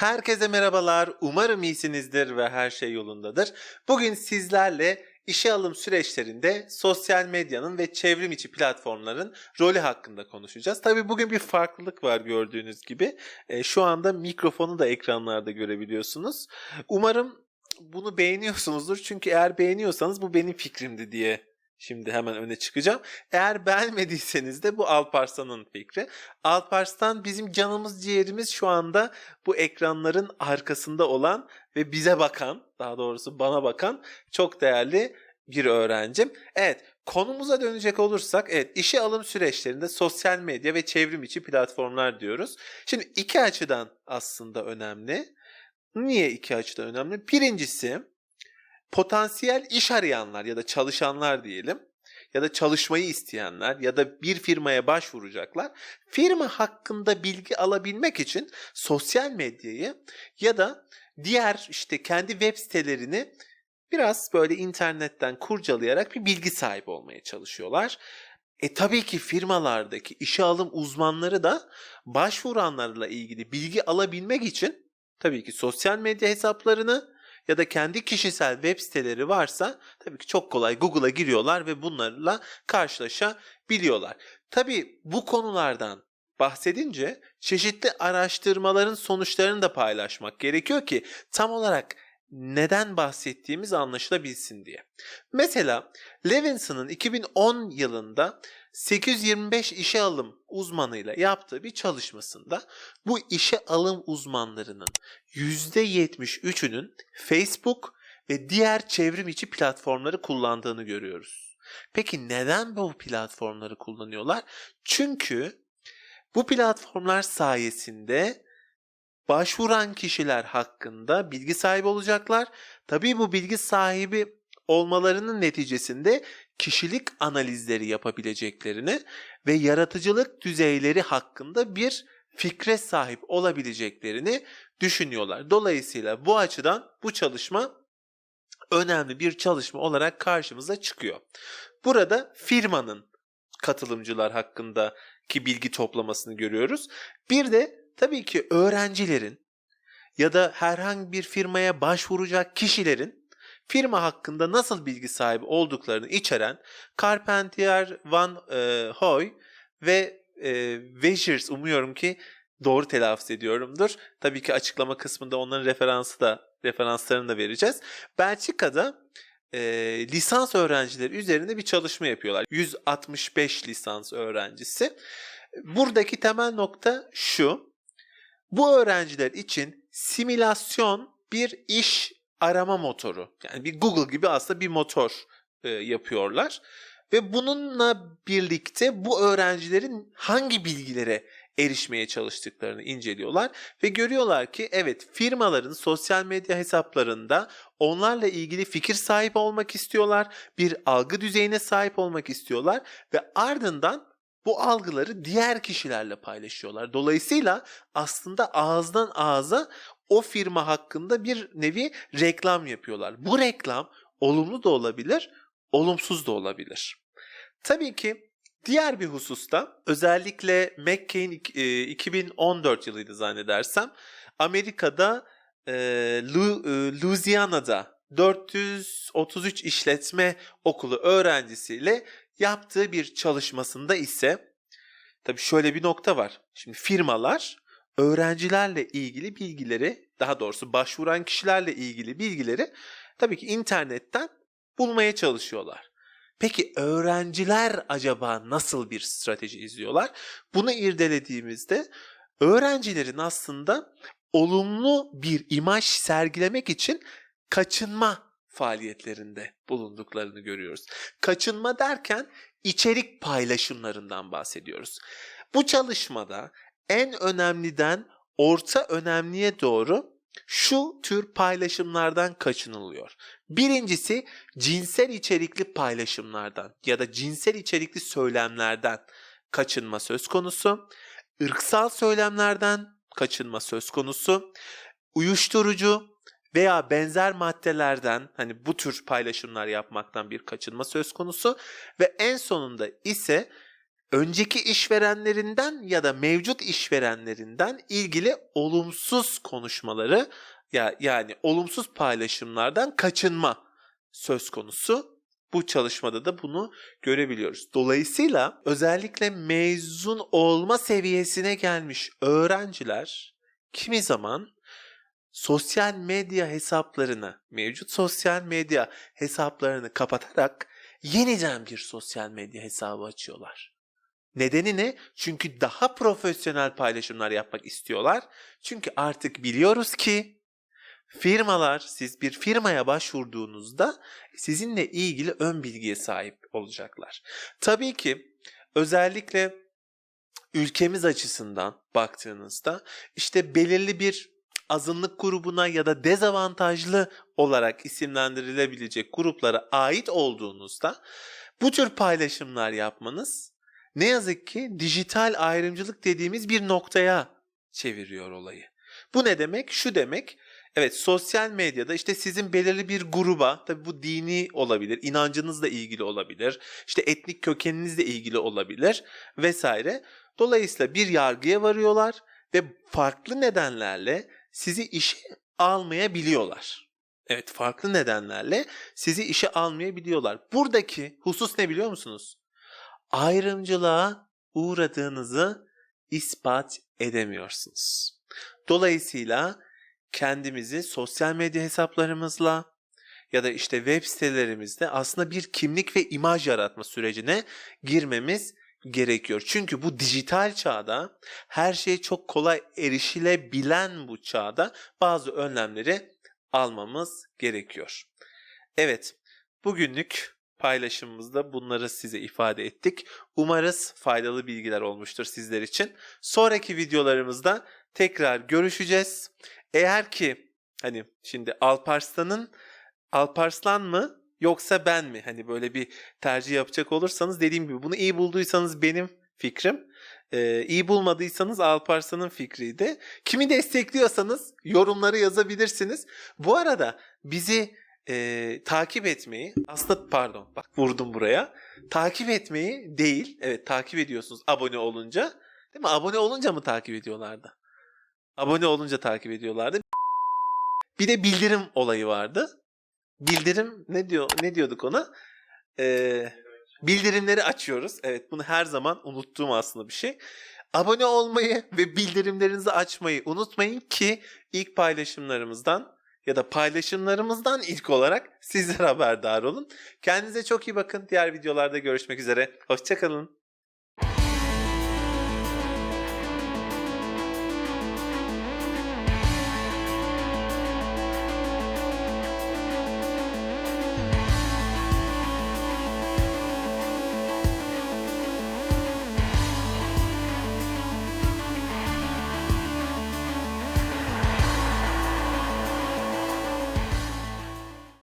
Herkese merhabalar. Umarım iyisinizdir ve her şey yolundadır. Bugün sizlerle işe alım süreçlerinde sosyal medyanın ve çevrim içi platformların rolü hakkında konuşacağız. Tabii bugün bir farklılık var gördüğünüz gibi. E, şu anda mikrofonu da ekranlarda görebiliyorsunuz. Umarım bunu beğeniyorsunuzdur. Çünkü eğer beğeniyorsanız bu benim fikrimdi diye Şimdi hemen öne çıkacağım. Eğer beğenmediyseniz de bu Alparslan'ın fikri. Alparslan bizim canımız ciğerimiz şu anda bu ekranların arkasında olan ve bize bakan, daha doğrusu bana bakan çok değerli bir öğrencim. Evet, konumuza dönecek olursak, evet işe alım süreçlerinde sosyal medya ve çevrim içi platformlar diyoruz. Şimdi iki açıdan aslında önemli. Niye iki açıdan önemli? Birincisi potansiyel iş arayanlar ya da çalışanlar diyelim ya da çalışmayı isteyenler ya da bir firmaya başvuracaklar. Firma hakkında bilgi alabilmek için sosyal medyayı ya da diğer işte kendi web sitelerini biraz böyle internetten kurcalayarak bir bilgi sahibi olmaya çalışıyorlar. E tabii ki firmalardaki işe alım uzmanları da başvuranlarla ilgili bilgi alabilmek için tabii ki sosyal medya hesaplarını ya da kendi kişisel web siteleri varsa tabii ki çok kolay Google'a giriyorlar ve bunlarla karşılaşabiliyorlar. Tabii bu konulardan bahsedince çeşitli araştırmaların sonuçlarını da paylaşmak gerekiyor ki tam olarak neden bahsettiğimiz anlaşılabilsin diye. Mesela Levinson'ın 2010 yılında 825 işe alım uzmanıyla yaptığı bir çalışmasında bu işe alım uzmanlarının %73'ünün Facebook ve diğer çevrim içi platformları kullandığını görüyoruz. Peki neden bu platformları kullanıyorlar? Çünkü bu platformlar sayesinde başvuran kişiler hakkında bilgi sahibi olacaklar. Tabii bu bilgi sahibi olmalarının neticesinde kişilik analizleri yapabileceklerini ve yaratıcılık düzeyleri hakkında bir fikre sahip olabileceklerini düşünüyorlar. Dolayısıyla bu açıdan bu çalışma önemli bir çalışma olarak karşımıza çıkıyor. Burada firmanın katılımcılar hakkındaki bilgi toplamasını görüyoruz. Bir de tabii ki öğrencilerin ya da herhangi bir firmaya başvuracak kişilerin firma hakkında nasıl bilgi sahibi olduklarını içeren Carpentier Van e, Hoy ve e, Weijers umuyorum ki doğru telaffuz ediyorumdur. Tabii ki açıklama kısmında onların referansı da referanslarını da vereceğiz. Belçika'da e, lisans öğrencileri üzerinde bir çalışma yapıyorlar. 165 lisans öğrencisi. Buradaki temel nokta şu. Bu öğrenciler için simülasyon bir iş arama motoru. Yani bir Google gibi aslında bir motor e, yapıyorlar. Ve bununla birlikte bu öğrencilerin hangi bilgilere erişmeye çalıştıklarını inceliyorlar ve görüyorlar ki evet firmaların sosyal medya hesaplarında onlarla ilgili fikir sahibi olmak istiyorlar, bir algı düzeyine sahip olmak istiyorlar ve ardından bu algıları diğer kişilerle paylaşıyorlar. Dolayısıyla aslında ağızdan ağza o firma hakkında bir nevi reklam yapıyorlar. Bu reklam olumlu da olabilir, olumsuz da olabilir. Tabii ki diğer bir hususta özellikle McCain 2014 yılıydı zannedersem Amerika'da e, Louisiana'da 433 işletme okulu öğrencisiyle yaptığı bir çalışmasında ise tabii şöyle bir nokta var. Şimdi firmalar öğrencilerle ilgili bilgileri, daha doğrusu başvuran kişilerle ilgili bilgileri tabii ki internetten bulmaya çalışıyorlar. Peki öğrenciler acaba nasıl bir strateji izliyorlar? Bunu irdelediğimizde öğrencilerin aslında olumlu bir imaj sergilemek için kaçınma faaliyetlerinde bulunduklarını görüyoruz. Kaçınma derken içerik paylaşımlarından bahsediyoruz. Bu çalışmada en önemliden orta önemliye doğru şu tür paylaşımlardan kaçınılıyor. Birincisi cinsel içerikli paylaşımlardan ya da cinsel içerikli söylemlerden kaçınma söz konusu. ırksal söylemlerden kaçınma söz konusu. Uyuşturucu veya benzer maddelerden hani bu tür paylaşımlar yapmaktan bir kaçınma söz konusu ve en sonunda ise önceki işverenlerinden ya da mevcut işverenlerinden ilgili olumsuz konuşmaları ya yani olumsuz paylaşımlardan kaçınma söz konusu. Bu çalışmada da bunu görebiliyoruz. Dolayısıyla özellikle mezun olma seviyesine gelmiş öğrenciler kimi zaman sosyal medya hesaplarını, mevcut sosyal medya hesaplarını kapatarak yeniden bir sosyal medya hesabı açıyorlar. Nedeni ne? Çünkü daha profesyonel paylaşımlar yapmak istiyorlar. Çünkü artık biliyoruz ki firmalar, siz bir firmaya başvurduğunuzda sizinle ilgili ön bilgiye sahip olacaklar. Tabii ki özellikle ülkemiz açısından baktığınızda işte belirli bir azınlık grubuna ya da dezavantajlı olarak isimlendirilebilecek gruplara ait olduğunuzda bu tür paylaşımlar yapmanız ne yazık ki dijital ayrımcılık dediğimiz bir noktaya çeviriyor olayı. Bu ne demek? Şu demek. Evet sosyal medyada işte sizin belirli bir gruba tabi bu dini olabilir, inancınızla ilgili olabilir, işte etnik kökeninizle ilgili olabilir vesaire. Dolayısıyla bir yargıya varıyorlar ve farklı nedenlerle sizi işe almayabiliyorlar. Evet farklı nedenlerle sizi işe almayabiliyorlar. Buradaki husus ne biliyor musunuz? Ayrımcılığa uğradığınızı ispat edemiyorsunuz. Dolayısıyla kendimizi sosyal medya hesaplarımızla ya da işte web sitelerimizde aslında bir kimlik ve imaj yaratma sürecine girmemiz gerekiyor. Çünkü bu dijital çağda her şey çok kolay erişilebilen bu çağda bazı önlemleri almamız gerekiyor. Evet, bugünlük paylaşımımızda bunları size ifade ettik. Umarız faydalı bilgiler olmuştur sizler için. Sonraki videolarımızda tekrar görüşeceğiz. Eğer ki hani şimdi Alparslan'ın Alparslan mı yoksa ben mi? Hani böyle bir tercih yapacak olursanız dediğim gibi bunu iyi bulduysanız benim fikrim. Ee, iyi bulmadıysanız Alparslan'ın fikriydi. Kimi destekliyorsanız yorumları yazabilirsiniz. Bu arada bizi e, takip etmeyi aslında pardon bak vurdum buraya. Takip etmeyi değil. Evet takip ediyorsunuz abone olunca. Değil mi? Abone olunca mı takip ediyorlardı? Abone olunca takip ediyorlardı. Bir de bildirim olayı vardı. Bildirim ne diyor ne diyorduk ona? Ee, bildirimleri açıyoruz. Evet bunu her zaman unuttuğum aslında bir şey. Abone olmayı ve bildirimlerinizi açmayı unutmayın ki ilk paylaşımlarımızdan ya da paylaşımlarımızdan ilk olarak sizler haberdar olun. Kendinize çok iyi bakın. Diğer videolarda görüşmek üzere. Hoşçakalın.